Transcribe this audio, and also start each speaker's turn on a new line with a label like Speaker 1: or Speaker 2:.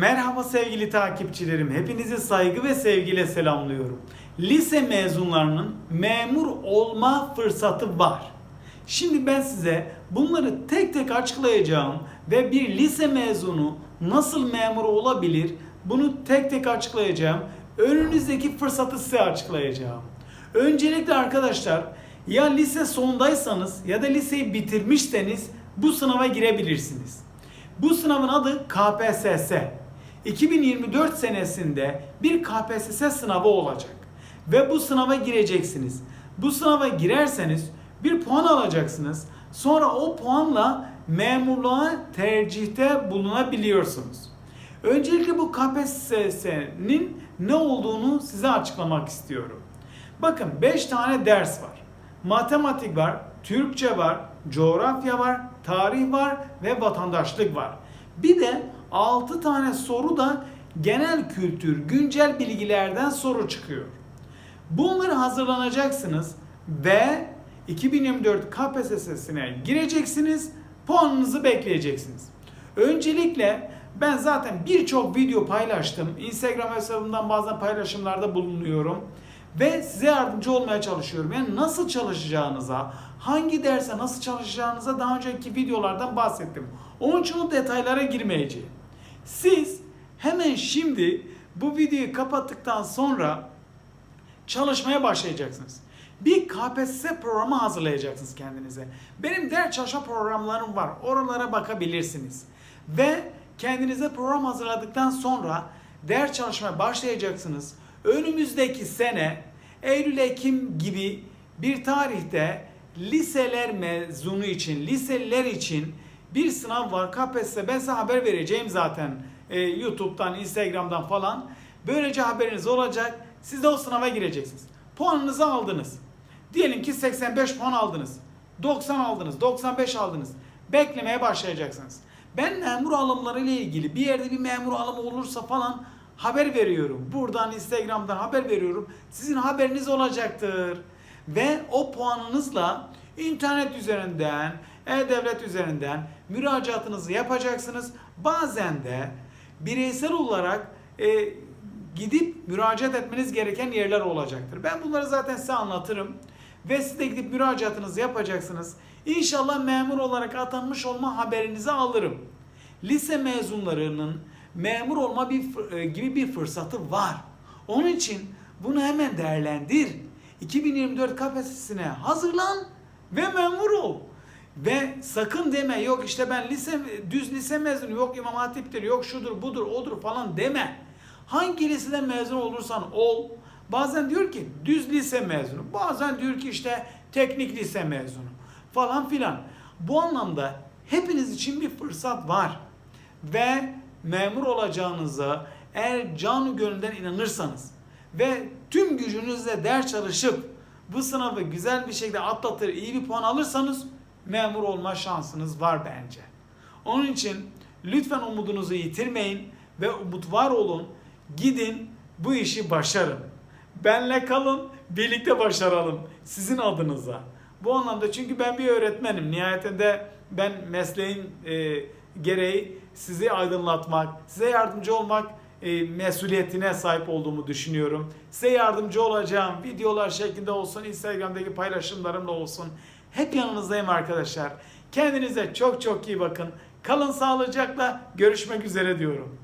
Speaker 1: Merhaba sevgili takipçilerim. Hepinizi saygı ve sevgiyle selamlıyorum. Lise mezunlarının memur olma fırsatı var. Şimdi ben size bunları tek tek açıklayacağım ve bir lise mezunu nasıl memur olabilir bunu tek tek açıklayacağım. Önünüzdeki fırsatı size açıklayacağım. Öncelikle arkadaşlar ya lise sondaysanız ya da liseyi bitirmişseniz bu sınava girebilirsiniz. Bu sınavın adı KPSS. 2024 senesinde bir KPSS sınavı olacak. Ve bu sınava gireceksiniz. Bu sınava girerseniz bir puan alacaksınız. Sonra o puanla memurluğa tercihte bulunabiliyorsunuz. Öncelikle bu KPSS'nin ne olduğunu size açıklamak istiyorum. Bakın 5 tane ders var. Matematik var, Türkçe var, coğrafya var, tarih var ve vatandaşlık var. Bir de 6 tane soru da genel kültür, güncel bilgilerden soru çıkıyor. Bunları hazırlanacaksınız ve 2024 KPSS'sine gireceksiniz, puanınızı bekleyeceksiniz. Öncelikle ben zaten birçok video paylaştım. Instagram hesabımdan bazen paylaşımlarda bulunuyorum. Ve size yardımcı olmaya çalışıyorum. Yani nasıl çalışacağınıza, hangi derse nasıl çalışacağınıza daha önceki videolardan bahsettim. Onun için o detaylara girmeyeceğim. Siz hemen şimdi bu videoyu kapattıktan sonra çalışmaya başlayacaksınız. Bir KPSS programı hazırlayacaksınız kendinize. Benim ders çalışma programlarım var. Oralara bakabilirsiniz. Ve kendinize program hazırladıktan sonra ders çalışmaya başlayacaksınız. Önümüzdeki sene Eylül-Ekim gibi bir tarihte liseler mezunu için, liseliler için bir sınav var. KPSS ben size haber vereceğim zaten e, YouTube'dan, Instagram'dan falan. Böylece haberiniz olacak. Siz de o sınava gireceksiniz. Puanınızı aldınız. Diyelim ki 85 puan aldınız. 90 aldınız, 95 aldınız. Beklemeye başlayacaksınız. Ben memur alımları ile ilgili bir yerde bir memur alımı olursa falan haber veriyorum. Buradan Instagram'dan haber veriyorum. Sizin haberiniz olacaktır. Ve o puanınızla internet üzerinden, e-devlet üzerinden müracaatınızı yapacaksınız. Bazen de bireysel olarak e, gidip müracaat etmeniz gereken yerler olacaktır. Ben bunları zaten size anlatırım. Ve siz de gidip müracaatınızı yapacaksınız. İnşallah memur olarak atanmış olma haberinizi alırım. Lise mezunlarının memur olma bir e, gibi bir fırsatı var. Onun için bunu hemen değerlendir. 2024 KPSS'ine hazırlan ve memur ol. Ve sakın deme yok işte ben lise düz lise mezunu yok İmam Hatip'tir yok şudur budur odur falan deme. Hangi liseden mezun olursan ol. Bazen diyor ki düz lise mezunu. Bazen diyor ki işte teknik lise mezunu falan filan. Bu anlamda hepiniz için bir fırsat var. Ve memur olacağınıza eğer canı gönülden inanırsanız ve tüm gücünüzle ders çalışıp bu sınavı güzel bir şekilde atlatır, iyi bir puan alırsanız memur olma şansınız var bence. Onun için lütfen umudunuzu yitirmeyin ve umut var olun. Gidin bu işi başarın. Benle kalın, birlikte başaralım sizin adınıza. Bu anlamda çünkü ben bir öğretmenim. Nihayetinde ben mesleğin e, gereği sizi aydınlatmak, size yardımcı olmak e, mesuliyetine sahip olduğumu düşünüyorum. Size yardımcı olacağım. Videolar şeklinde olsun, Instagram'daki paylaşımlarımla olsun. Hep yanınızdayım arkadaşlar. Kendinize çok çok iyi bakın. Kalın sağlıcakla görüşmek üzere diyorum.